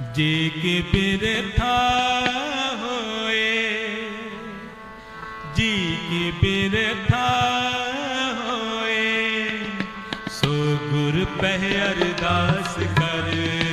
ਜੇ ਕੇ ਬਿਰਥਾ ਹੋਏ ਜੀ ਕਿ ਬਿਰਥਾ ਹੋਏ ਸੋ ਗੁਰ ਪਹਿ ਅਰਦਾਸ ਕਰੇ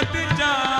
मत जा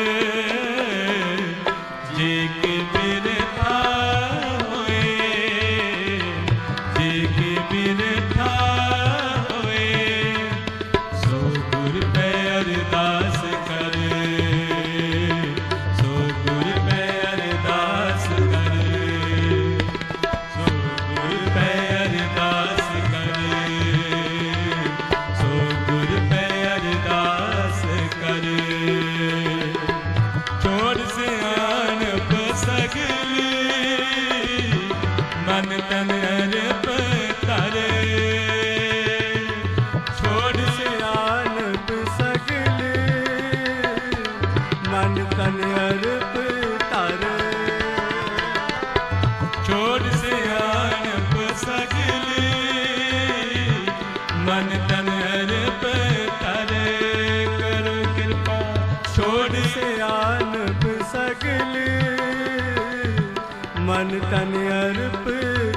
ਮਨ ਤਨ ਅਰਪ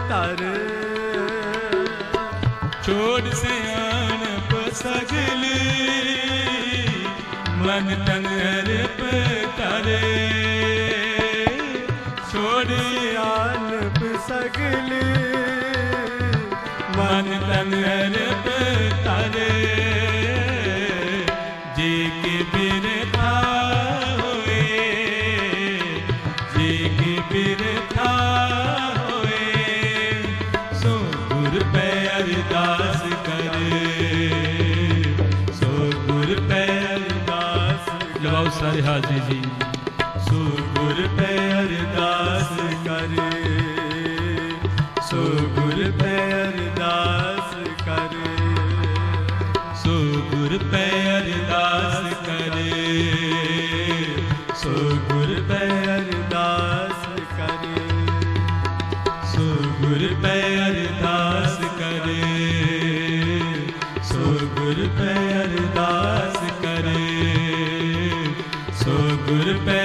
ਤਰ ਛੋੜ ਸਿਆਣ ਪਸਗਲੀ ਮਨ ਤਨ ਅਰਦਾਸ ਕਰੇ। ਸੋ ਗੁਰ ਪੈ ਅਰਦਾਸ ਜਵਾਬ ਸਾਰੇ ਹਾਜ਼ਰੀ ਜੀ। ਸੋ ਗੁਰ ਪੈ ਅਰਦਾਸ ਕਰੇ। ਸੋ ਗੁਰ ਪੈ ਅਰਦਾਸ ਕਰੇ। ਸੋ ਗੁਰ ਪੈ ਅਰਦਾਸ ਕਰੇ। ਸੋ ਗੁਰ ਪੈ ਕਰੇ ਸੋ ਗੁਰ ਪੈ ਅਰਦਾਸ ਕਰੇ